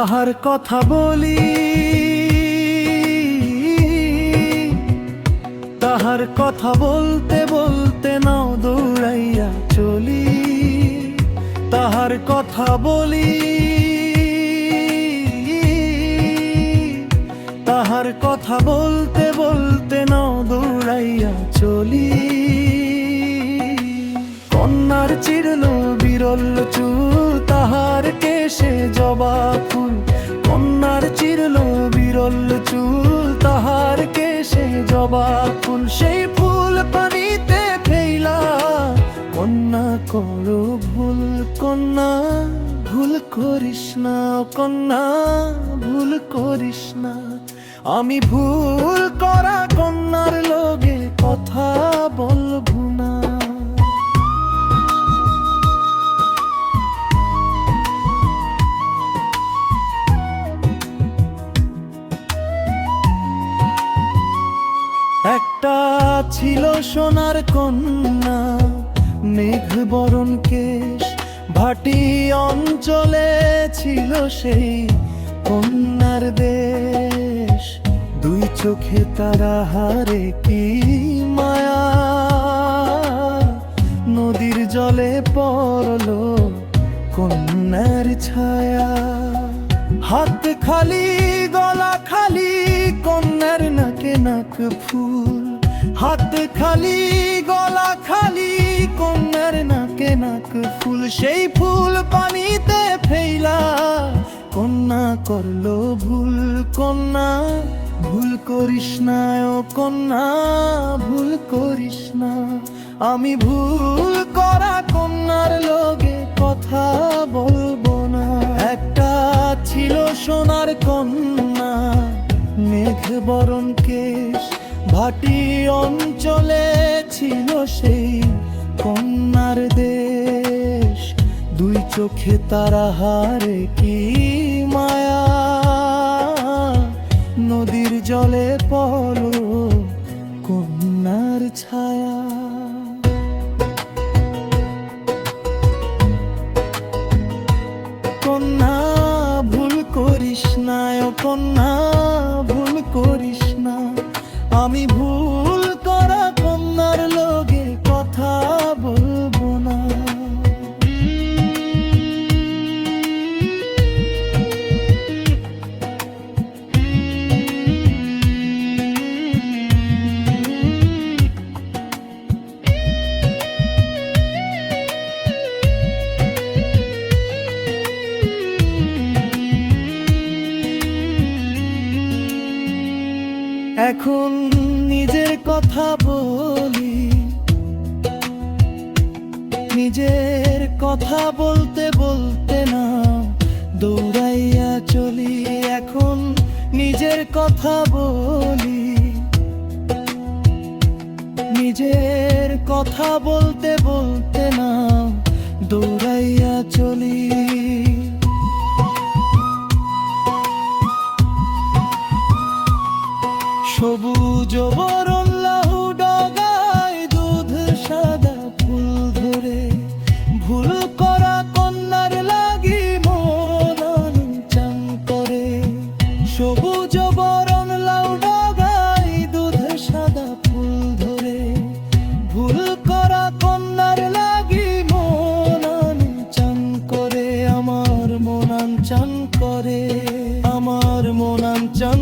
তাহার কথা বলি, তাহার কথা বলতে বলতে নাও দৌড়াইয়া চলি, তাহার কথা বলি, তাহার কথা বলতে বলতে নাও দৌড়াইয়া চলি। কন্যার চিরল বিরল চুল বিরল চুল তাহার কেশে জবা ফুল, সেই ফুল পানিতে ফেইলা। কন্যা করো ভুল, কন্যা ভুল করিস না, কন্যা ভুল করিস না। আমি ভুল করা কন্যার লোগে ছিল সোনার কন্যা, মেঘ বরণ কেশ, ভাটি অঞ্চলে ছিল সেই কন্যার দেশ। দুই চোখে তারা হারে কি মায়া, নদীর জলে পড়ল কন্যার ছায়া। হাত খালি, গলা খালি, কন্যার নাকে নাক ফুল হাত খালি, গলা খালি, কন্যার নাকে নাক ফুল, সেই ফুল পানিতে ফেলা কন্যা করল ভুল, কন্যা, ভুল করিস না ও কন্যা, ভুল করিস না। আমি ভুল করা কন্যার লোগে কথা বলব না। একটা ছিল সোনার কন্যা, মেঘ বরণ কেশ ভাটি অঞ্চলে ছিল সেই কন্যার দেশ। দুই চোখে তারা হারে কি মায়া? নদীর জলে পড়ো কন্যার ছায়া। কন্যা, ভুল করিস না কন্যা এখন নিজের কথা বলি। নিজের কথা বলতে বলতে না, দৌড়াইয়া চলি। এখন নিজের কথা বলি। নিজের কথা বলতে বলতে সবুজ বরণ লাহু ডগায় দুধ সাদা ফুল ধরে। ভুল করা কন্যার লাগি মন চান করে। সবুজ বরণ লাউ ডগায় দুধ সাদা ফুল ধরে। ভুল করা কন্যার লাগি মন চান করে। আমার মনান চান করে। আমার মনান চান